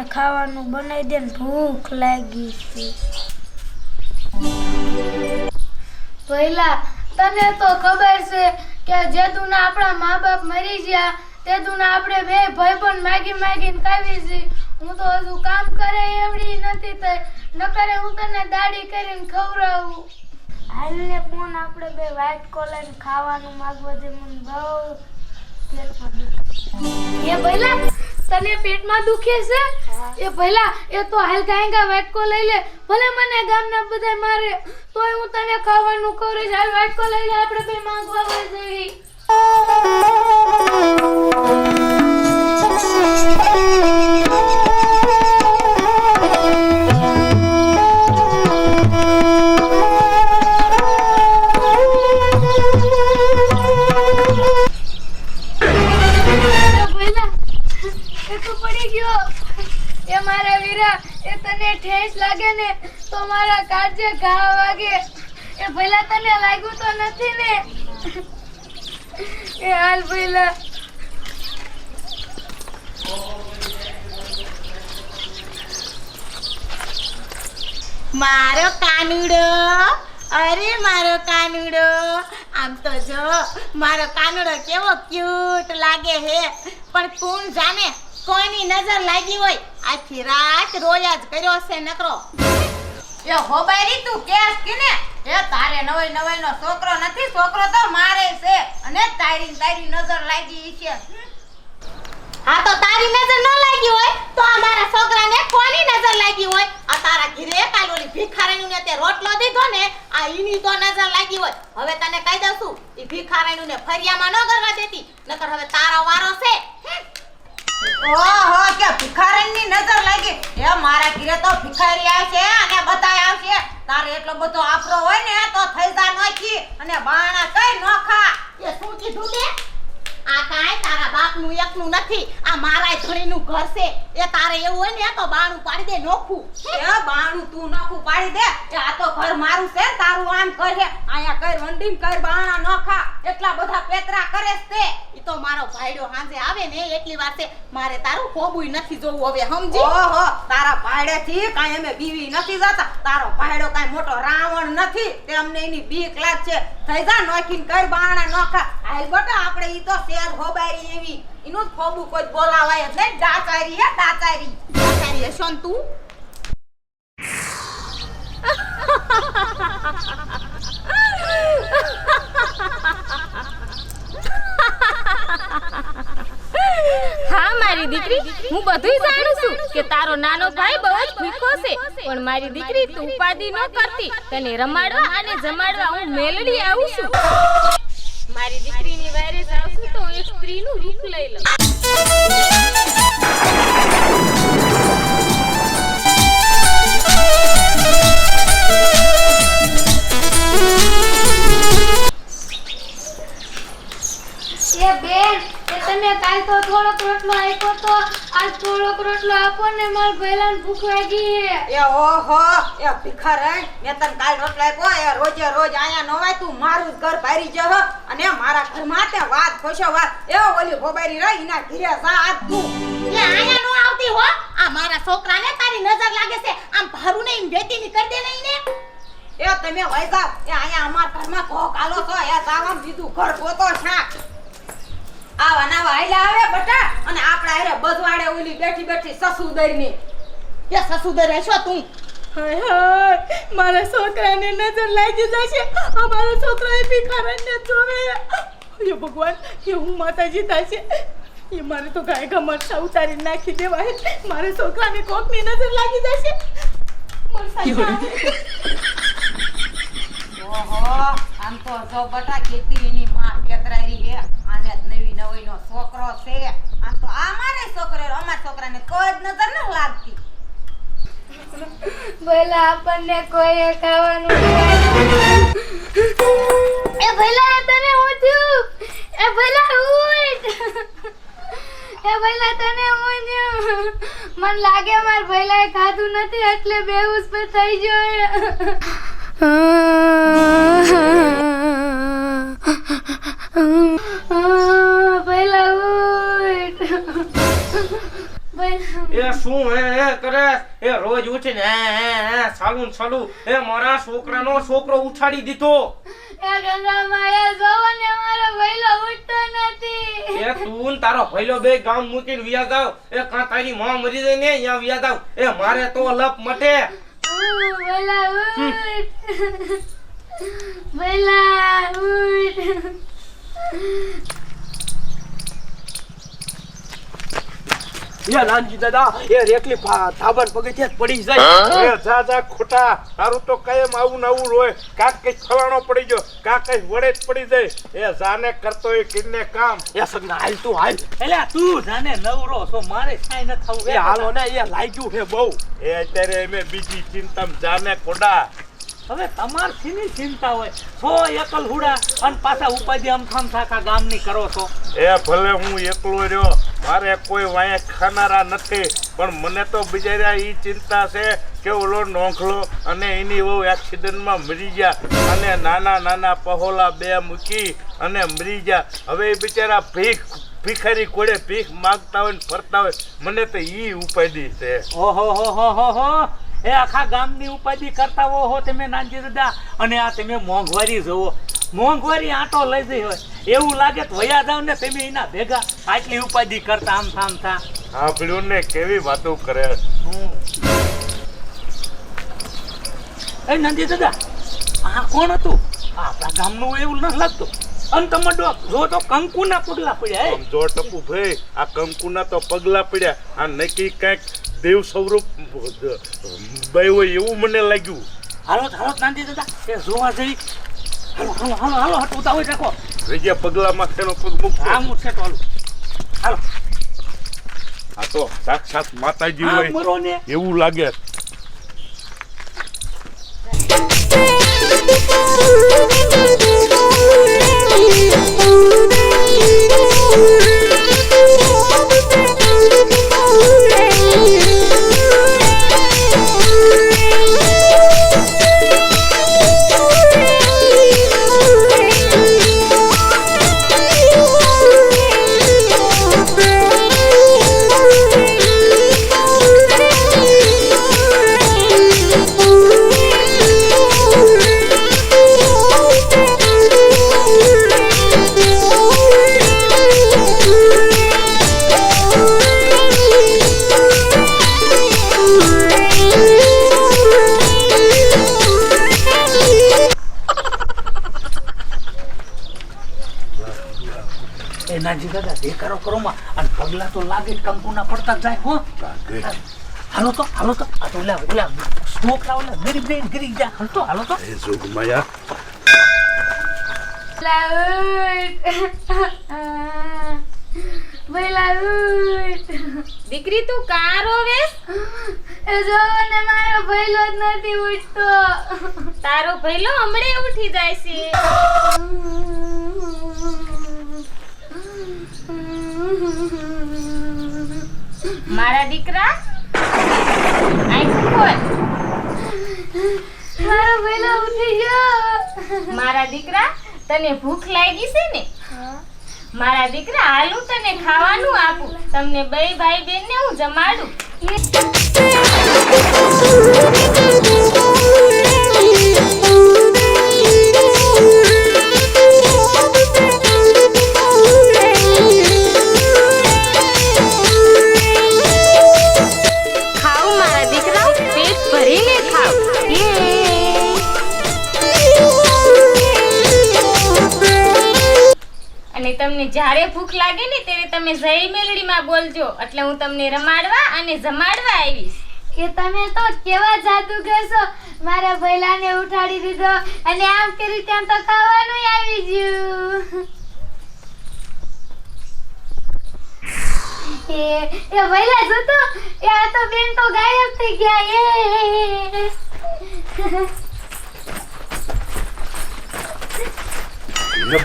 મને ખાવાનું બનાવી દે ને ભૂખ લાગી છે. પહેલા તને તો ખબર છે કે જેદુના આપણા મા બાપ મરી ગયા તેદુના આપણે બે ભાઈ પણ માગી માગીને ખાવી છે. હું તો હજુ કામ કરે એવડી નથી થઈ કરે હું તને દાડી કરીને ખવડાવું. હાલને પણ આપણે બે વ્હાઈટ કોલર ખાવાનું માગવા દે મને બહુ એ પહેલા તને પેટમાં દુખે છે? એ પહેલા એ તો હાલ ગાયંગા વાટકો લઈ લે. ભલે મને ગામના બધા મારે તોય હું તને ખાવાનું છું હાલ વાટકો લઈ લે આપણે બે માંગવા વઈ જવી એ મારા વીરા, એ તને ઠેસ લાગે ને તો મારા કાજે ઘા વાગે. એ ભલા તને લાગ્યું તો નથી ને? એ હાલ ભલા. મારો કાનુડો, અરે મારો કાનુડો, આમ તો જો, મારો કાનુડો કેવો ક્યુટ લાગે હે. પણ કોણ જાણે કોઈની નજર લાગી હોય આખી રાત રોયા જ કર્યો છે નકરો. એ હોબારી તું કેસ કિને? એ તારે નવાઈ નવાઈ નો છોકરો નથી છોકરો તો મારે છે. અને તારી તારી નજર લાગી છે. હા તો તારી નજર ન લાગી હોય તો આ મારા છોકરાને કોની નજર લાગી હોય? આ તારા ઘરે કાલ ઓલી ભિખારીનું ને તે રોટલો દીધો ને આ ઈની તો નજર લાગી હોય. હવે તને કહી દઉં છું ઈ ભિખારીનું ને ફરિયામાં ન કરવા દેતી નકર હવે તારો વારો છે. ઓહો કે ભિખારીની નજર લાગી. એ મારા ઘરે તો ભિખારી આવશે અને બતાય આવશે. તારે એટલો બધો આફરો હોય ને તો થઈ જા નોખી અને બાણા કઈ નોખા. એ શું કીધું તે આ કાંઈ તારા બાપનું એકનું નથી આ મારા ધણીનું ઘર છે. એ તારે એવું હોય ને તો બાણું પાડી દે નોખું. એ બાણું તું નોખું પાડી દે. એ આ તો ઘર મારું છે તારું આમ કરે આયા કર વંડીમ કર બાણા નોખા. એટલા બધા પેતરા કરે છે ઈ તો મારો ભાઈડો હાંજે આવે ને એટલી છે. મારે તારું ખોબુય નથી જોવું હવે સમજી? ઓહો તારા ભાઈડે થી કાંઈ અમે બીવી નથી જાતા. તારો ભાઈડો કાંઈ મોટો રાવણ નથી. તે અમને એની બીક લાગશે થઈ જા નોખીને કર બાણા નોખા. હાલ બટા આપણે ઈ તો શેર હોબારી એવી. એનું ખોબું કોઈ બોલાવાય જ નહીં. ડાચારી હે ડાચારી. ડાચારી ને તું? દીકરી? હું બધુંય જાણું છું કે તારો નાનો ભાઈ બહુ જ ભૂખો છે. પણ મારી દીકરી તું ઉપાધિ ન કરતી. તને રમાડવા અને જમાડવા હું મેલડી આવું છું. મારી દીકરીની વારે જાઉં છું તો એક સ્ત્રીનું રૂપ લઈ લઉં. બેન તમે કાલ તો થોડોક રોટલો આપ્યો તો આજ થોડોક રોટલો આપો ને માર પહેલા ભૂખ લાગી એ ઓહો એ ભિખારણ મેં તને કાલ રોટલો આપ્યો એ રોજે રોજ આયા ન તું મારું ઘર ભારી જહ. અને મારા ઘરમાં તે વાત ખોશો વાત. એ ઓલી ભોબારી રહી એના ઘીરે સા આજ તું. એ આયા નો આવતી હો. આ મારા છોકરાને તારી નજર લાગે છે. આમ ભારું ને એમ વેતી ની કરી દે નહીં ને. એ તમે જાવ એ આયા અમાર ઘરમાં કોક આલો છો એ જાવા બીજું ઘર ગોતો શાક. આવા નાવા આયલા આવે બટા. અને આપણા હારે બજવાડે ઓલી બેઠી બેઠી સસુદરની. એ સસુદર હશો તું? હાય હાય મારા છોકરાને નજર લાગી જશે. અમારો છોકરો એ ભિખારણને જોવે. એ ભગવાન એ હું માતાજી થશે. એ મારે તો ગાય ગા મરચા ઉતારી નાખી દેવા હે મારા છોકરાને કોકની નજર લાગી જશે. ઓહો આમ તો જો બટા કેટલી એની માં પેતરારી હે આને જ નવી નવી નો છોકરો છે. આમ તો અમારે મારે છોકરો અમારા છોકરાને કોઈ જ નજર ન લાગતી. પહેલા આપણને કોઈ ખાવાનું. એ ભઈલા તને હું થયું. એ ભલા ઉઠ એ ભલા તને હું મન લાગે માર ભઈલાએ ખાધું નથી એટલે બેહોશ પર થઈ ગયો શું હે કરે? એ રોજ ઉઠીને હે હે હે સાલું સાલું એ મારા છોકરાનો છોકરો ઉછાડી દીધો. એ ગંગા માયા જોવો ને મારો ભઈલો ઉઠતો નથી. એ તું તારો ભઈલો બે ગામ મૂકીને વિયા જાવ. એ કાં તારી માં મરી જાય ને અહીંયા વિયા જાવ. એ મારે તો લપ મટે. ભઈલા ઉઠ. ભઈલા ઉઠ. એ નાનજી દાદા એ રેકલી થાબર ધાબા પડી જાય. એ જા જા ખોટા. તારું તો કાયમ આવું નવું રોય કાક કઈ ખવાણો પડી ગયો કાક કઈ વડે જ પડી જાય. એ જાને કરતો એ કિન્ને કામ. એ સગના હાલ તું હાલ. એટલે તું જાને નવરો છો મારે કાઈ ન થવું એ હાલો ને એ લાગ્યું છે બહુ. એ અત્યારે અમે બીજી ચિંતામાં જાને કોડા હવે તમાર સીની ચિંતા હોય? છો એકલ હુડા અને પાછા ઉપાધિ અમથામ થાકા ગામની કરો છો. એ ભલે હું એકલો રહ્યો મારે કોઈ વાંહે ખાનારા નથી પણ મને તો બિચારા એ ચિંતા છે કે ઓલો નોંખલો અને એની વહુ એક્સિડન્ટમાં મરી ગયા અને નાના નાના પહોલા બે મૂકી અને મરી ગયા. હવે એ બિચારા ભીખ ભિખારી કોડે ભીખ માગતા હોય ને ફરતા હોય મને તો ઈ ઉપાધિ છે. ઓહો હો હો હો હો. એ આખા ગામની ઉપાધિ કરતા હો તમે નાનજી દાદા. અને આ તમે મોંઘવારી જોવો. મોંઘવારી આંટો લઈ જઈ હોય. એવું લાગે તો વયા જાવ ને તમે એના ભેગા. આટલી ઉપાધિ કરતા આમ થામ થા. સાંભળ્યું ને કેવી વાતો કરે એ નંદી દાદા આ કોણ હતું? આપણા ગામનું એવું ન લાગતું. અને તમે ડો જો તો કંકુના પગલા પડ્યા હે. જો ટપુ ભાઈ આ કંકુના તો પગલા પડ્યા. આ નક્કી કંઈક દેવ સ્વરૂપ બયો હોય એવું મને લાગ્યું. હાલો હાલો નાંદી દાદા એ જોવા જઈ. હાલો હાલો હાલો હાલો હટ ઉતાવળ રાખો. રજ્યા પગલામાં તેનો પગ મૂકતો હા છે તો હાલો. હાલો. આ તો સાક્ષાત માતાજી હોય. એવું લાગે. એ નાનજી દાદા દેખાડો કરો માં. અને પગલા તો લાગે જ કંકુના પડતા જાય હો. હાલો તો હાલો તો. આ તો ઓલા ઓલા છોકરા ઓલા ગરીબ રહીને ગરીબ જાય. હાલો તો હાલો તો. એ જોગ માયા. દીકરી તું કાર એ જોવો ને મારો ભૈલો જ નથી ઉઠતો. તારો ભૈલો હમણે ઉઠી જાય છે. મારા દીકરા? આંખ ખોલ મારો ભઈલો ઉઠી ગયો. મારા દીકરા તને ભૂખ લાગી છે ને? મારા દીકરા હાલું તને ખાવાનું આપું. તમને બે ભાઈ બેન ને હું જમાડું લાગે ને ત્યારે તમે જય મેલડીમાં બોલજો. એટલે હું તમને રમાડવા અને જમાડવા આવીશ. કે તમે તો કેવા જાદુગર છો મારા ભૈલાને ઉઠાડી દીધો અને આમ કરી ત્યાં તો ખાવાનું આવી ગયું. એ ભૈલા જો તો એ આ તો બેન તો ગાયબ થઈ ગયા એ.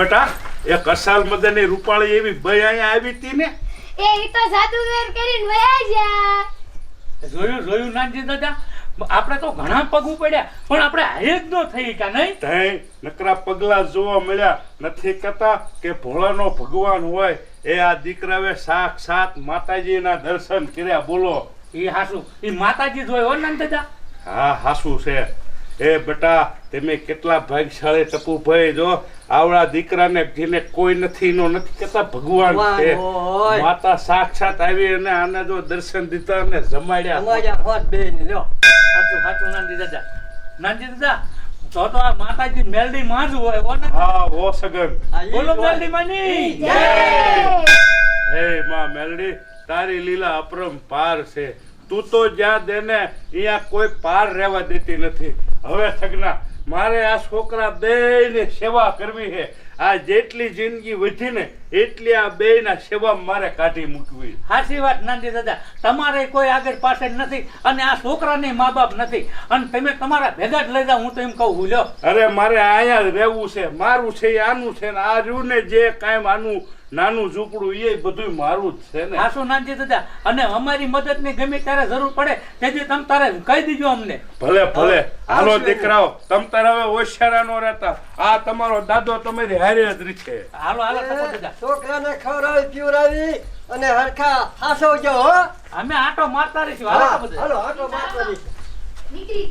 બેટા એ કસાલ મદની રૂપાળી એવી ભાઈ અહીંયા આવી હતી ને? એ ઈ તો જાદુગર કરીને વયા ગયા. જોયું જોયું નાનજી દાદા? આપણે તો ઘણા પગ પડ્યા પણ આપણે હારે જ ન થઈ કા નહીં? થઈ નકરા પગલા જોવા મળ્યા. નથી કહેતા કે ભોળાનો ભગવાન હોય. એ આ દીકરાએ સાક્ષાત માતાજીના દર્શન કર્યા બોલો. એ હાસુ. એ માતાજી જોયો હો નંદ દાદા? હા હાસુ છે. એ બેટા તમે કેટલા ભાગશાળી ટપુભાઈ જો આવડા દીકરાને જેને કોઈ નથી નો નથી કેતા ભગવાન છે. માતા સાક્ષાત આવી અને આને જો દર્શન દીધા અને જમાડ્યા. હોત બેન જો સાચું સાચું નાનજી દાદા. નાનજી દાદા તો તો આ માતાજી મેલડી માં જ હોય હો હા ઓ સગન. બોલો. મેલડી માની. જય હે માં મેલડી તારી લીલા અપરંપાર છે. તું તો જ્યાં દેને અહીંયા કોઈ પાર રહેવા દેતી નથી. હવે સગના મારે આ છોકરા બેયની સેવા કરવી છે. આ જેટલી જિંદગી વધી ને એટલી આ બેયના સેવા મારે કાઢી મૂકવી સાચી વાત નાનજી દાદા. તમારે કોઈ આગળ પાછળ નથી અને આ છોકરાને મા બાપ નથી. અને તમે તમારા ભેગા જ લઈ જાઓ હું તો એમ કહું લ્યો. અરે મારે અહીંયા રહેવું છે. મારું છે આનું છે ને આ રહ્યું ને જે કાંઈ આનું નાનું ઝૂંપડું એ બધું મારું જ છે ને. આસો નાનજી દાદા અને અમારી મદદની ગમે ત્યારે જરૂર પડે તેથી તમે તારે કહી દીજો અમને. ભલે ભલે. હાલો દીકરાઓ તમ તારે હવે હોશિયારા નો રહેતા. આ તમારો દાદો તમારી હારે જ રીછે હાલો હાલો દાદા છોકરાને ખવડાવી પીવડાવી અને હરખા હાસવજો હો. અમે આટો મારતા રહીશું. હાલો હાલો આટો મારતા રહીશું. નીકળી.